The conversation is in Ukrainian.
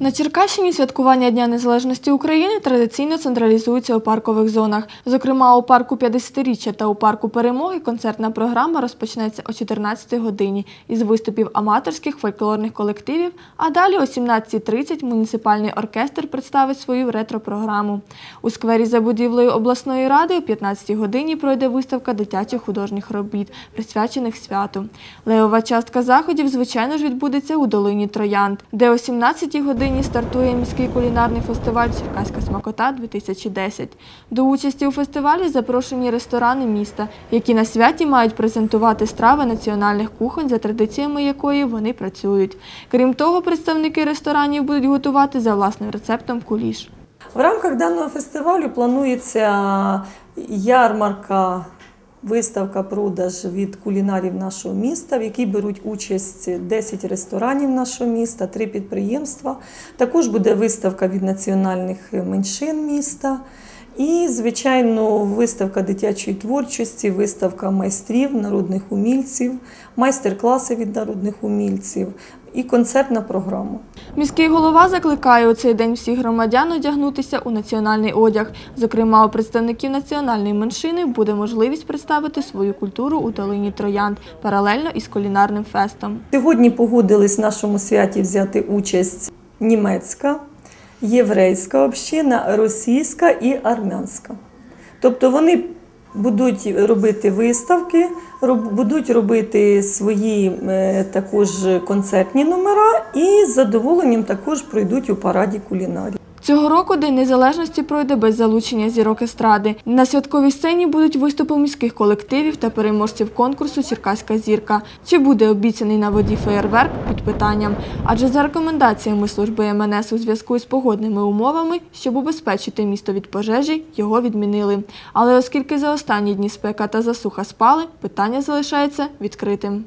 На Черкащині святкування Дня Незалежності України традиційно централізується у паркових зонах. Зокрема, у парку 50-річчя та у парку Перемоги концертна програма розпочнеться о 14 годині із виступів аматорських фольклорних колективів, а далі о 17.30 муніципальний оркестр представить свою ретро-програму. У сквері за будівлею обласної ради о 15 годині пройде виставка дитячих художніх робіт, присвячених святу. Левова частка заходів, звичайно ж, відбудеться у долині Троянд, де о 17 годині стартує міський кулінарний фестиваль Черкаська смакота 2010. До участі у фестивалі запрошені ресторани міста, які на святі мають презентувати страви національних кухонь, за традиціями якої вони працюють. Крім того, представники ресторанів будуть готувати за власним рецептом куліш. В рамках даного фестивалю планується ярмарка, виставка, продаж від кулінарів нашого міста, в якій беруть участь 10 ресторанів нашого міста, 3 підприємства. Також буде виставка від національних меншин міста. І, звичайно, виставка дитячої творчості, виставка майстрів, народних умільців, майстер-класи від народних умільців і концертна програма. Міський голова закликає у цей день всіх громадян одягнутися у національний одяг. Зокрема, у представників національної меншини буде можливість представити свою культуру у долині Троянд паралельно із кулінарним фестом. Сьогодні погодились в нашому святі взяти участь німецька, єврейська община, російська і армянська. Тобто вони будуть робити виставки, будуть робити свої е, також концертні номера і з задоволенням також пройдуть у параді кулінарів. Цього року День Незалежності пройде без залучення зірок естради. На святковій сцені будуть виступи міських колективів та переможців конкурсу Черкаська зірка. Чи буде обіцяний на воді феєрверк під питанням? Адже за рекомендаціями служби МНС у зв'язку з погодними умовами, щоб убезпечити місто від пожежі, його відмінили. Але оскільки за останні дні спека та засуха спали, питання залишається відкритим.